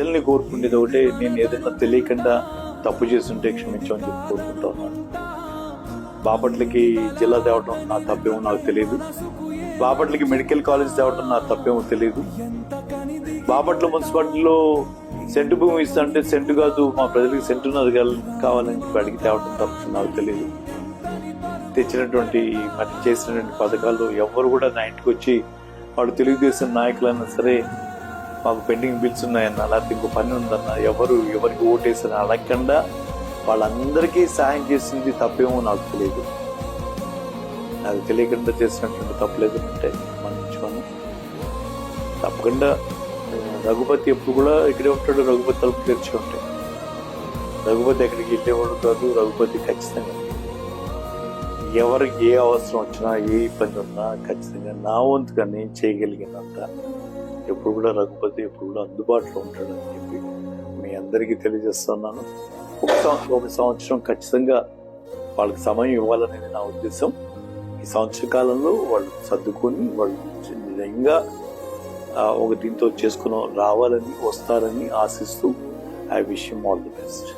ప్రజల్ని కోరుకునేది ఒకటే నేను ఏదైనా తెలియకుండా తప్పు చేస్తుంటే క్షమించమని చెప్పి కోరుకుంటా ఉన్నాను. బాపట్లకి జిల్లా తేవటం నా తప్పేమో నాకు తెలియదు. బాపట్లకి మెడికల్ కాలేజ్ తేవటం నా తప్పేమో తెలియదు. బాపట్ల మున్సిపాలిటీలో సెంటు భూమి ఇస్తా అంటే సెంటు కాదు మా ప్రజలకి సెంటున్నది కావాలని చెప్పి అడిగి తేవటం తప్ప నాకు తెలియదు. తెచ్చినటువంటి మరి చేసినటువంటి పథకాలు ఎవరు కూడా నా ఇంటికి వచ్చి వాడు తెలుగుదేశం నాయకులైనా సరే మాకు పెండింగ్ బిల్స్ ఉన్నాయన్న లేకపోతే ఇంకో పని ఉందన్న ఎవరు ఎవరికి ఓటేసిన అడగకుండా వాళ్ళందరికీ సాయం చేసింది తప్పేమో నాకు తెలియదు. నాకు తెలియకుండా చేసినటువంటి తప్పలేదు అంటే మన్నించుకోను తప్పకుండా రఘుపతి ఎప్పుడు కూడా ఇక్కడే ఉంటాడు రఘుపతి తలుపు తెరిచి ఉంటాయి. రఘుపతి ఎక్కడికి వెళ్ళేవాడు కాదు రఘుపతి ఖచ్చితంగా. ఎవరికి ఏ అవసరం వచ్చినా ఏ ఇబ్బంది ఉన్నా ఖచ్చితంగా నా వంతుగా నేను చేయగలిగినంత ఎప్పుడు కూడా రఘుపతి ఎప్పుడు కూడా అందుబాటులో ఉంటాడని చెప్పి మీ అందరికీ తెలియజేస్తున్నాను. ఒక సంవత్సరం ఖచ్చితంగా వాళ్ళకి సమయం ఇవ్వాలనేది నా ఉద్దేశం. ఈ సంవత్సర కాలంలో వాళ్ళు సర్దుకొని వాళ్ళు నిజంగా ఒక దీంతో చేసుకుని రావాలని వస్తారని ఆశిస్తూ I wish all the best